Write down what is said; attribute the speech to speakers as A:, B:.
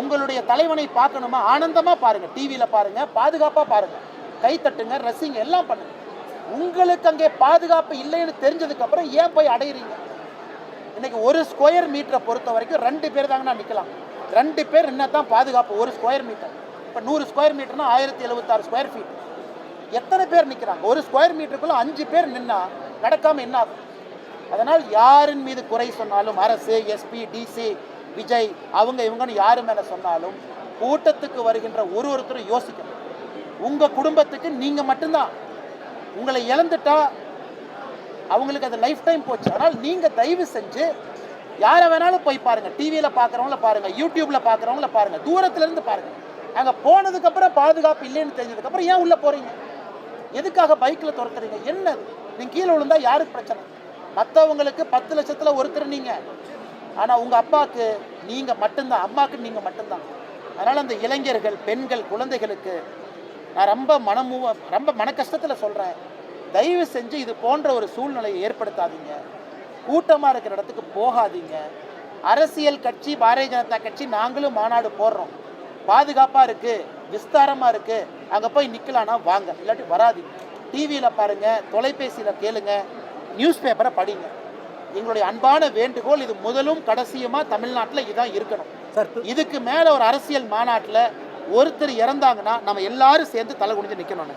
A: உங்களுடைய தலைவனை பார்க்கணுமா? ஆனந்தமா பாருங்க. டிவியில பாருங்க பாதுகாப்பா பாருங்க. கை தட்டுங்க ரசிங்க எல்லாம் பண்ணுங்க. உங்களுக்கு அங்கே பாதுகாப்பு இல்லைன்னு தெரிஞ்சதுக்கு அப்புறம் ஏன் போய் அடையிறீங்க? இன்னைக்கு ஒரு ஸ்கொயர் மீட்டரை பொறுத்த வரைக்கும் ரெண்டு பேர் தாங்கண்ணா நிற்கலாம் ரெண்டு பேர் என்ன தான் பாதுகாப்பு. ஒரு ஸ்கொயர் மீட்டர் இப்போ நூறு ஸ்கொயர் மீட்டர்னா ஆயிரத்தி எழுபத்தாறு ஸ்கொயர் ஃபீட் எத்தனை பேர் நிற்கிறாங்க ஒரு ஸ்கொயர் மீட்டருக்குள்ள அஞ்சு பேர் நின்னா நடக்காமல் என்ன ஆகும்? அதனால் யாரின் மீது குறை சொன்னாலும் அரசு எஸ்பி டிசி விஜய் அவங்க இவங்கன்னு யாரு மேலே சொன்னாலும் கூட்டத்துக்கு வருகின்ற ஒரு ஒருத்தரும் யோசிக்கணும். உங்கள் குடும்பத்துக்கு நீங்கள் மட்டும்தான். உங்களை இழந்துட்டா அவங்களுக்கு அது லைஃப் டைம் போச்சு. அதனால் நீங்கள் தயவு செஞ்சு யாரை வேணாலும் போய் பாருங்கள் டிவியில் பார்க்குறவங்கள பாருங்கள் யூடியூப்பில் பார்க்குறவங்கள பாருங்கள் தூரத்துலேருந்து பாருங்கள் அங்கே போனதுக்கப்புறம் பாதுகாப்பு இல்லைன்னு தெரிஞ்சதுக்கப்புறம் ஏன் உள்ளே போகிறீங்க எதுக்காக பைக்கில் துரத்துறீங்க? என்னது? நீங்கள் கீழே விழுந்தா யாருக்கு பிரச்சனை? மற்றவங்களுக்கு பத்து லட்சத்தில் ஒருத்தர் நீங்கள் ஆனால் உங்கள் அப்பாவுக்கு நீங்கள் மட்டும்தான் அம்மாவுக்கு நீங்கள் மட்டும்தான். அதனால் அந்த இளைஞர்கள் பெண்கள் குழந்தைகளுக்கு நான் ரொம்ப மனமு ரொம்ப மன கஷ்டத்தில் சொல்கிறேன் தயவு செஞ்சு இது போன்ற ஒரு சூழ்நிலையை ஏற்படுத்தாதீங்க. கூட்டமாக இருக்கிற இடத்துக்கு போகாதீங்க. அரசியல் கட்சி பாரதிய ஜனதா கட்சி நாங்களும் மாநாடு போடுறோம். பாதுகாப்பாக இருக்குது விஸ்தாரமாக இருக்குது அங்கே போய் நிற்கலான்னா வாங்க இல்லாட்டி வராதிங்க. டிவியில் பாருங்கள் தொலைபேசியில் கேளுங்க நியூஸ் பேப்பரை படிங்க. எங்களுடைய அன்பான வேண்டுகோள் இது முதலும் கடைசியுமா தமிழ்நாட்டில் இதான் இருக்கணும்.
B: சார்
A: இதுக்கு மேல ஒரு அரசியல் மாநாட்டில் ஒருத்தர் இறந்தாங்கன்னா நம்ம எல்லாரும் சேர்ந்து தலை குனிஞ்சு நிக்கணும்